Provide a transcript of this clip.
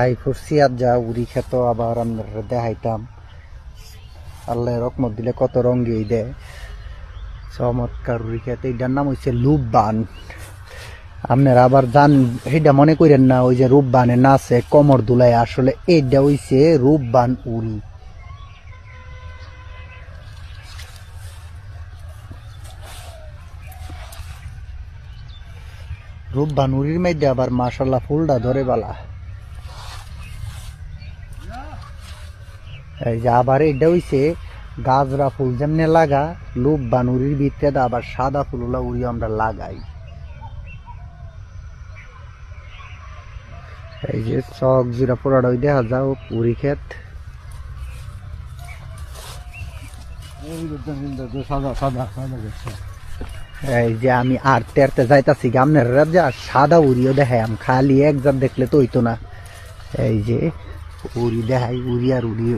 I ফুরসি আর যা উড়ি খেত, আবার আমরা দেখাইতাম। আল্লাহ রকমত দিলে কত রঙ্গি দেয়। চমৎকার উড়ি খেতে। এটার নাম হচ্ছে লুববান। আপনারা আবার জান সেটা মনে করেন না, ওই যে রূপবানে নাচে কমর দুলায় আসলে এইটা হইছে রূপবান উড়ি। রূপবান উড়ির মধ্যে আবার মাসাল্লাহ ফুলটা ধরে বালা। আবার এটা হইছে, গাজরা ফুল যেমনি লাগা, লুপ বানুরির ভিতরে আবার সাদা ফুলগুলা উড়ি আমরা লাগাই। এই যে চক জিরা পোড়াটা ওই দেখা যাও, পুরি গেছে এই যে আমি আর তেরতে যাইতাছি আপনার যা, সাদা উড়িও দেখাই, আম খালি একজার দেখলে তো হইতো না। এই যে وري دهي وري رودي